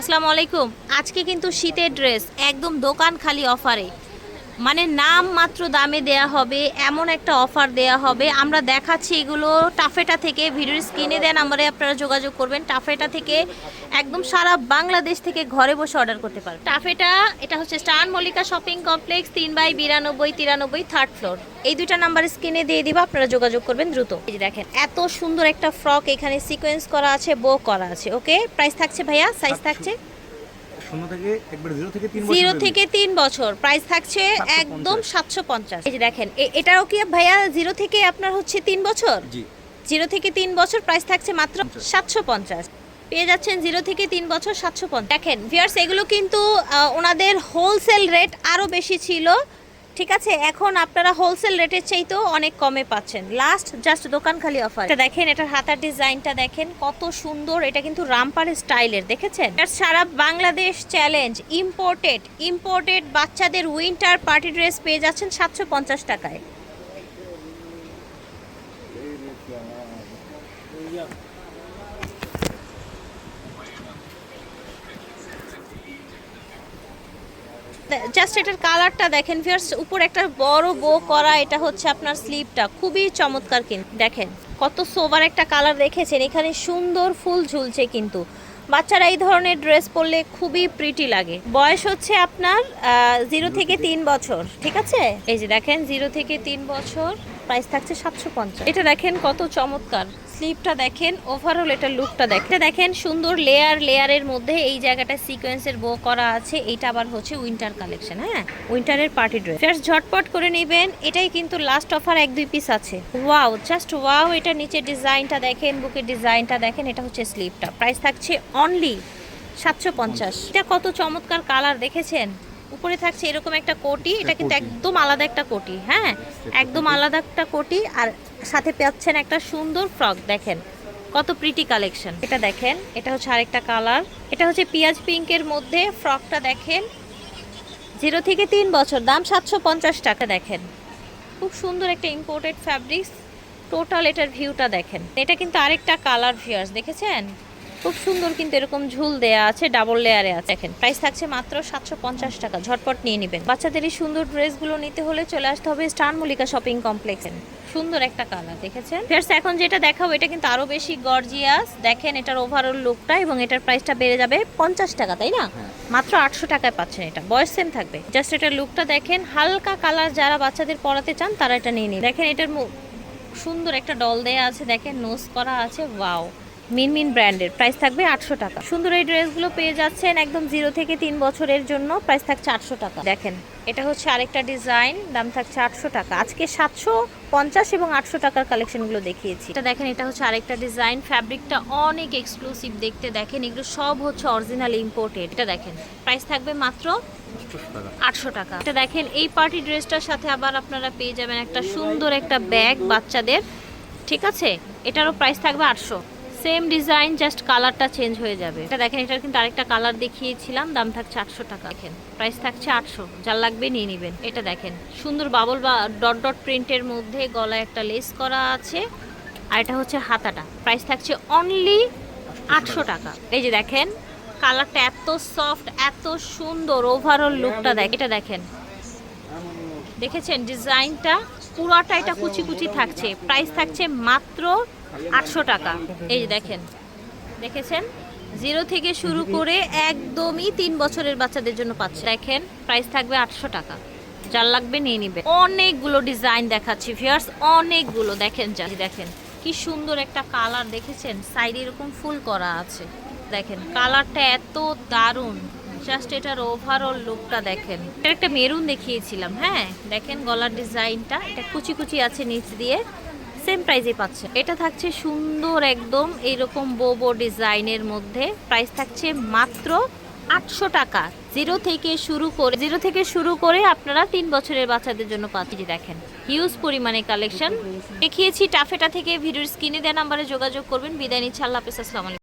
আসসালামু আলাইকুম। আজকে কিন্তু শীতের ড্রেস একদম দোকান খালি অফারে মানে নাম মাত্র দামে দেয়া হবে এমন একটা অফার দেয়া হবে। আমরা দেখাচ্ছি এগুলো টাফেটা থেকে ভিডিওর স্ক্রিনে দেন নাম্বারে আপনারা যোগাযোগ করবেন। টাফেটা থেকে একদম সারা বাংলাদেশ থেকে ঘরে বসে অর্ডার করতে পারবেন। টাফেটা এটা হচ্ছে স্টান মল্লিকা শপিং কমপ্লেক্স তিন বাই বিরানব্বই তিরানব্বই থার্ড ফ্লোর এই দুইটা নাম্বার স্ক্রিনে দিয়ে দিব আপনারা যোগাযোগ করবেন দ্রুত। এই যে দেখেন এত সুন্দর একটা ফ্রক এখানে সিকোয়েন্স করা আছে বো করা আছে ওকে প্রাইস থাকছে ভাইয়া সাইজ থাকছে? শূন্য থেকে একবার জিরো থেকে তিন জিরো থেকে তিন বছর। প্রাইস থাকছে একদম সাতশো পঞ্চাশ। এই যে দেখেন এটাও কি ভাইয়া জিরো থেকে আপনার হচ্ছে তিন বছর? জিরো থেকে তিন বছর প্রাইস থাকছে মাত্র সাতশো পঞ্চাশ। পেয়ে যাচ্ছেন জিরো থেকে তিন বছর সাতশো পঞ্চাশ। দেখেন ভিয়ার্স এগুলো কিন্তু ওনাদের হোলসেল রেট আরও বেশি ছিল। ঠিক আছে, এখন আপনারা হোলসেল রেটের চাইতেও অনেক কমে পাচ্ছেন। লাস্ট জাস্ট দোকান খালি অফার এটা দেখেন, এটার হাতার ডিজাইনটা দেখেন, কত সুন্দর, এটা কিন্তু রামপার স্টাইলের, দেখেছেন? এটা সারা বাংলাদেশ চ্যালেঞ্জ ইম্পোর্টেড ইম্পোর্টেড বাচ্চাদের উইন্টার পার্টি ড্রেস পেয়ে যাচ্ছেন সাতশো পঞ্চাশ টাকায়। জাস্ট এটার কালারটা দেখেন ফিয়ার্স উপর একটা বড় বো করা, এটা হচ্ছে আপনার স্লিপটা খুবই চমৎকার কিন্তু দেখেন, কত সোবার একটা কালার দেখেছেন, এখানে সুন্দর ফুল ঝুলছে কিন্তু। বাচ্চারা এই ধরনের ড্রেস পরলে খুবই প্রিটি লাগে। বয়স হচ্ছে আপনার জিরো থেকে তিন বছর, ঠিক আছে? এই যে দেখেন জিরো থেকে তিন বছর প্রাইস থাকছে সাতশো পঞ্চাশ। এটা দেখেন কত চমৎকার। স্লিপটা দেখেন ওভারঅল এটা লুকটা দেখেন। এটা দেখেন, সুন্দর লেয়ার লেয়ারের মধ্যে এই জায়গাটা সিকোয়েন্সের বো করা আছে। এইটা আবার হচ্ছে উইন্টার কালেকশন হ্যাঁ? উইন্টারের পার্টি ড্রেস ফার্স্ট ঝটপট করে নেবেন, এটাই কিন্তু লাস্ট অফার এক দুই পিস আছে। ওয়াও জাস্ট ওয়াও এটা নিচে ডিজাইনটা দেখেন, বুকের ডিজাইনটা দেখেন, এটা হচ্ছে স্লিপটা। প্রাইস থাকছে অনলি সাতশো পঞ্চাশ। এটা কত চমৎকার কালার দেখেছেন? উপরে থাকছে এরকম একটা কোটি এটা কিন্তু একদম আলাদা একটা কোটি হ্যাঁ? একদম আলাদা একটা কোটি আর সাথে পাচ্ছেন একটা সুন্দর ফ্রক দেখেন। কত প্রিটি কালেকশন এটা দেখেন এটা হচ্ছে আরেকটা কালার এটা হচ্ছে পিঁয়াজ পিঙ্কের মধ্যে ফ্রকটা দেখেন। জিরো থেকে তিন বছর দাম সাতশো পঞ্চাশ টাকা দেখেন। খুব সুন্দর একটা ইম্পোর্টেড ফ্যাব্রিক্স টোটাল এটার ভিউটা দেখেন। এটা কিন্তু আরেকটা কালার ভিউয়ার্স দেখেছেন? খুব সুন্দর কিন্তু এরকম ঝুল দেয়া আছে ডাবল লেয়ারে আছে। দেখেন প্রাইস থাকছে মাত্র সাতশো পঞ্চাশ টাকা ঝটপট নিয়ে নেবেন। বাচ্চাদের এই সুন্দর ড্রেসগুলো নিতে হলে চলে আসতে হবে স্টার মল্লিকা শপিং কমপ্লেক্সে। সুন্দর একটা কালার দেখেছেন? ফেরস এখন যেটা দেখাবো এটা কিন্তু আরও বেশি গর্জিয়াস দেখেন এটার ওভারঅল লুকটা এবং এটার প্রাইসটা বেড়ে যাবে পঞ্চাশ টাকা তাই না? হ্যাঁ। মাত্র আটশো টাকায় পাচ্ছেন এটা। বয়স সেম থাকবে। জাস্ট এটার লুকটা দেখেন হালকা কালার যারা বাচ্চাদের পরাতে চান তারা এটা নিয়ে নিন দেখেন এটার সুন্দর একটা ডল দেয়া আছে দেখেন নোজ করা আছে ওয়াও মিনমিন ব্র্যান্ডের। প্রাইস থাকবে আটশো টাকা। সুন্দর এই ড্রেসগুলো পেয়ে যাচ্ছেন একদম জিরো থেকে তিন বছরের জন্য। প্রাইস থাকছে আটশো টাকা। দেখেন, এটা হচ্ছে আরেকটা ডিজাইন। দাম থাকছে আটশো টাকা। আজকে সাতশো পঞ্চাশ এবং আটশো টাকার কালেকশনগুলো দেখিয়েছি। এটা দেখেন, এটা হচ্ছে আরেকটা ডিজাইন। ফ্যাব্রিকটা অনেক এক্সক্লুসিভ দেখতে দেখেন। এগুলো সব হচ্ছে অরিজিনাল ইম্পোর্টেড। এটা দেখেন, প্রাইস থাকবে মাত্র আটশো টাকা। এটা দেখেন, এই পার্টি ড্রেসটার সাথে আবার আপনারা পেয়ে যাবেন একটা সুন্দর একটা ব্যাগ বাচ্চাদের। ঠিক আছে? এটারও প্রাইস থাকবে আটশো। সেম ডিজাইন জাস্ট কালারটা চেঞ্জ হয়ে যাবে। এটা দেখেন, এটার কিন্তু আরেকটা কালার দেখিয়েছিলাম, দাম থাকছে আটশো টাকা। দেখেন প্রাইস থাকছে আটশো। যার লাগবে নিয়ে নেবেন। এটা দেখেন, সুন্দর বাবল বা ডট ডট প্রিন্টের মধ্যে গলায় একটা লেস করা আছে। আর এটা হচ্ছে হাতাটা। প্রাইস থাকছে অনলি আটশো টাকা। এই যে দেখেন কালারটা এত সফট এত সুন্দর ওভারঅল লুকটা দেখ, এটা দেখেন। দেখেছেন, ডিজাইনটা, পুরোটা এটা কুচি কুচি থাকছে। প্রাইস থাকছে মাত্র আটশো টাকা। এই দেখেন, দেখেছেন? জিরো থেকে শুরু করে একদমই তিন বছরের বাচ্চাদের জন্য পাচ্ছে। দেখেন, প্রাইস থাকবে আটশো টাকা। যার লাগবে নিয়ে নিবে। অনেকগুলো ডিজাইন দেখাচ্ছি ভিয়ার্স অনেকগুলো। দেখেন, যা দেখেন, কি সুন্দর একটা কালার, দেখেছেন? সাইডে এরকম ফুল করা আছে। দেখেন, কালারটা এত দারুণ। জাস্ট এটার ওভারঅল লুকটা দেখেন। এটা একটা মেরুন দেখিয়েছিলাম হ্যাঁ? দেখেন গলার ডিজাইনটা, এটা কুচি কুচি আছে নিচ দিয়ে সেম প্রাইসে পাচ্ছে। এটা থাকছে সুন্দর একদম এইরকম বোবো ডিজাইনের মধ্যে। প্রাইস থাকছে মাত্র আটশো টাকা। জিরো থেকে শুরু করে জিরো থেকে শুরু করে আপনারা তিন বছরের বাচ্চাদের জন্য পাচ্ছি দেখেন হিউজ পরিমাণে কালেকশন দেখিয়েছি টাফেটা থেকে, ভিডিওর স্ক্রিনে দেওয়া নাম্বারে যোগাযোগ করবেন। বিদায় নিচ্ছে, আল্লাহ হাফেজ, আসসালামু আলাইকুম।